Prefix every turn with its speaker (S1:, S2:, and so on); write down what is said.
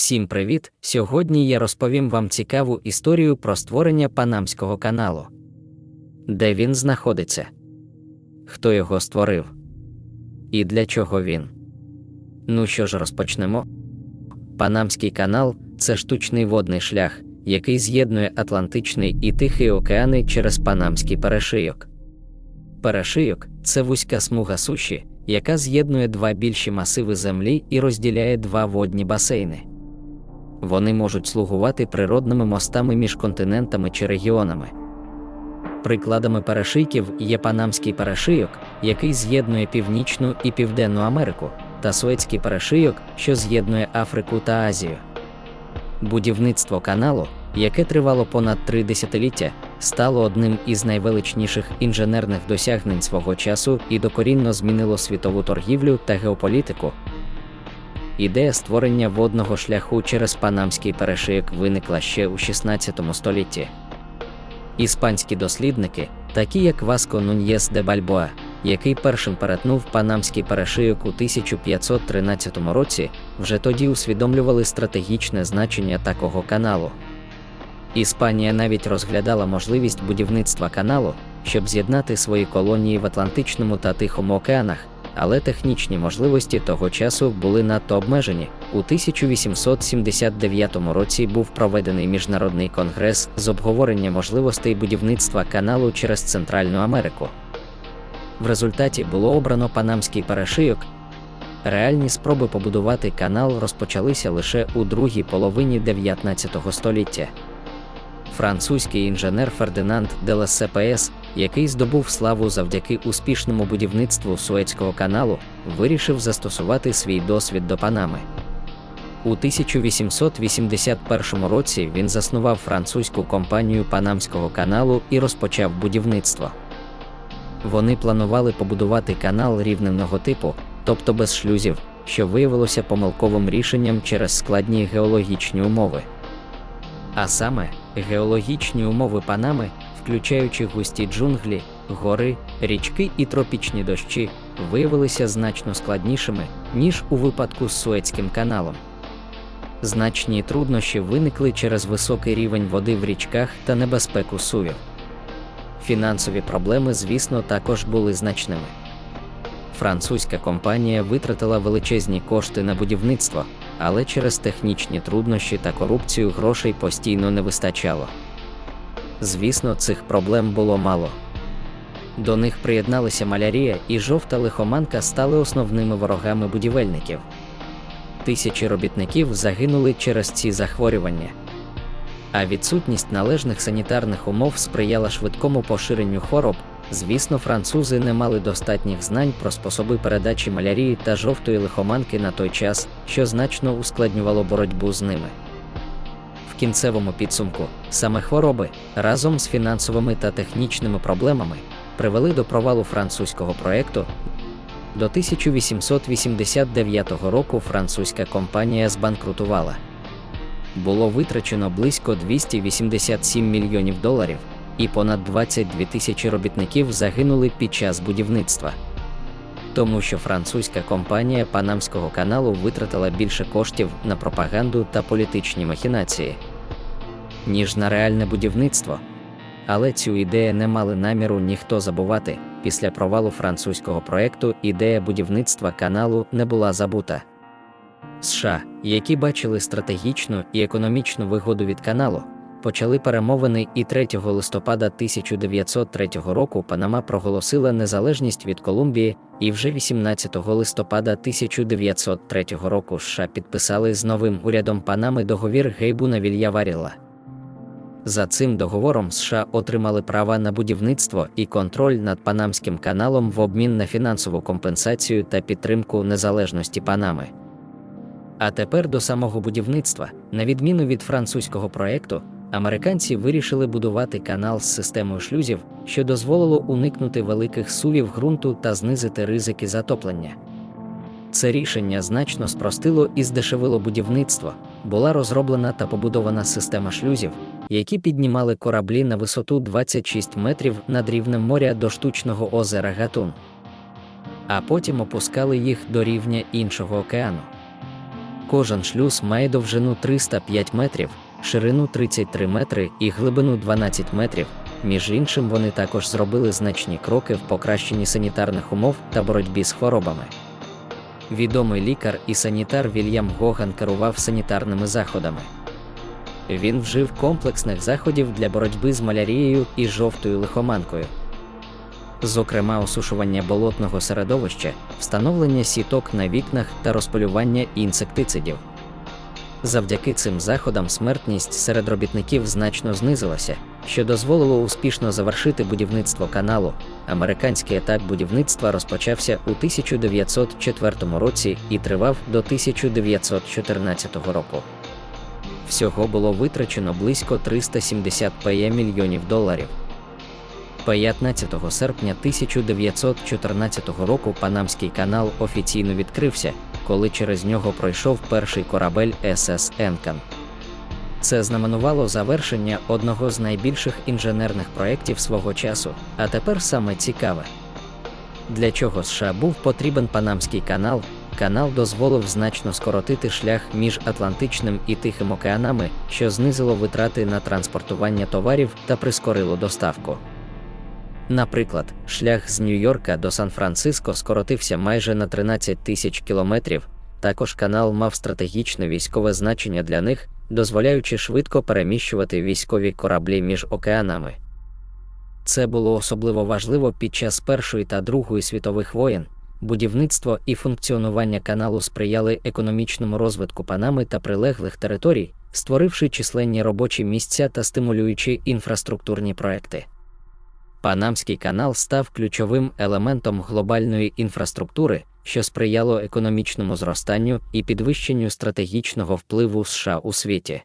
S1: Всім привіт! Сьогодні я розповім вам цікаву історію про створення Панамського каналу. Де він знаходиться? Хто його створив? І для чого він? Ну що ж, розпочнемо. Панамський канал це штучний водний шлях, який з'єднує Атлантичний і Тихий океани через Панамський перешийок. Перешийок це вузька смуга суші, яка з'єднує два більші масиви землі і розділяє два водні басейни. Вони можуть слугувати природними мостами між континентами чи регіонами. Прикладами перешийків є Панамський перешийок, який з'єднує Північну і Південну Америку, та Суецький перешийок, що з'єднує Африку та Азію. Будівництво каналу, яке тривало понад три десятиліття, стало одним із найвеличніших інженерних досягнень свого часу і докорінно змінило світову торгівлю та геополітику. Ідея створення водного шляху через Панамський перешийок виникла ще у 16 столітті. Іспанські дослідники, такі як Васко Нуньєс де Бальбоа, який першим перетнув Панамський перешийок у 1513 році, вже тоді усвідомлювали стратегічне значення такого каналу. Іспанія навіть розглядала можливість будівництва каналу, щоб з'єднати свої колонії в Атлантичному та Тихому океанах, але технічні можливості того часу були надто обмежені. У 1879 році був проведений міжнародний конгрес з обговорення можливостей будівництва каналу через Центральну Америку. В результаті було обрано Панамський перешийок. Реальні спроби побудувати канал розпочалися лише у другій половині 19 століття. Французький інженер Фердинанд де Лассепес, який здобув славу завдяки успішному будівництву Суецького каналу, вирішив застосувати свій досвід до Панами. У 1881 році він заснував французьку компанію Панамського каналу і розпочав будівництво. Вони планували побудувати канал рівневного типу, тобто без шлюзів, що виявилося помилковим рішенням через складні геологічні умови. А саме, геологічні умови Панами, включаючи густі джунглі, гори, річки і тропічні дощі, виявилися значно складнішими, ніж у випадку з Суецьким каналом. Значні труднощі виникли через високий рівень води в річках та небезпеку сувів. Фінансові проблеми, звісно, також були значними. Французька компанія витратила величезні кошти на будівництво, але через технічні труднощі та корупцію грошей постійно не вистачало. Звісно, цих проблем було мало. До них приєдналися малярія і жовта лихоманка стали основними ворогами будівельників. Тисячі робітників загинули через ці захворювання. А відсутність належних санітарних умов сприяла швидкому поширенню хвороб. Звісно, французи не мали достатніх знань про способи передачі малярії та жовтої лихоманки на той час, що значно ускладнювало боротьбу з ними. Кінцевому підсумку саме хвороби разом з фінансовими та технічними проблемами привели до провалу французького проєкту. До 1889 року французька компанія збанкрутувала. Було витрачено близько 287 мільйонів доларів, і понад 22 тисячі робітників загинули під час будівництва. Тому що французька компанія Панамського каналу витратила більше коштів на пропаганду та політичні махінації, ніж на реальне будівництво. Але цю ідею не мали наміру ніхто забувати. Після провалу французького проекту ідея будівництва каналу не була забута. США, які бачили стратегічну і економічну вигоду від каналу, почали перемовини, і 3 листопада 1903 року Панама проголосила незалежність від Колумбії, і вже 18 листопада 1903 року США підписали з новим урядом Панами договір Гейбуна Вільяваріла. За цим договором США отримали права на будівництво і контроль над Панамським каналом в обмін на фінансову компенсацію та підтримку незалежності Панами. А тепер до самого будівництва, на відміну від французького проєкту, американці вирішили будувати канал з системою шлюзів, що дозволило уникнути великих сувів ґрунту та знизити ризики затоплення. Це рішення значно спростило і здешевило будівництво, була розроблена та побудована система шлюзів, які піднімали кораблі на висоту 26 метрів над рівнем моря до штучного озера Гатун, а потім опускали їх до рівня іншого океану. Кожен шлюз має довжину 305 метрів, ширину 33 метри і глибину 12 метрів. Між іншим, вони також зробили значні кроки в покращенні санітарних умов та боротьбі з хворобами. Відомий лікар і санітар Вільям Гоган керував санітарними заходами. Він вжив комплексних заходів для боротьби з малярією і жовтою лихоманкою. Зокрема, осушування болотного середовища, встановлення сіток на вікнах та розполювання інсектицидів. Завдяки цим заходам смертність серед робітників значно знизилася, що дозволило успішно завершити будівництво каналу. Американський етап будівництва розпочався у 1904 році і тривав до 1914 року. Всього було витрачено близько 370 пє мільйонів доларів. 15 серпня 1914 року Панамський канал офіційно відкрився, коли через нього пройшов перший корабель СС Енкан. Це знаменувало завершення одного з найбільших інженерних проєктів свого часу, а тепер саме цікаве. Для чого США був потрібен Панамський канал? Канал дозволив значно скоротити шлях між Атлантичним і Тихим океанами, що знизило витрати на транспортування товарів та прискорило доставку. Наприклад, шлях з Нью-Йорка до Сан-Франциско скоротився майже на 13 тисяч кілометрів. Також канал мав стратегічне військове значення для них, дозволяючи швидко переміщувати військові кораблі між океанами. Це було особливо важливо під час Першої та Другої світових воєн. Будівництво і функціонування каналу сприяли економічному розвитку Панами та прилеглих територій, створивши численні робочі місця та стимулюючи інфраструктурні проекти. Панамський канал став ключовим елементом глобальної інфраструктури, що сприяло економічному зростанню і підвищенню стратегічного впливу США у світі.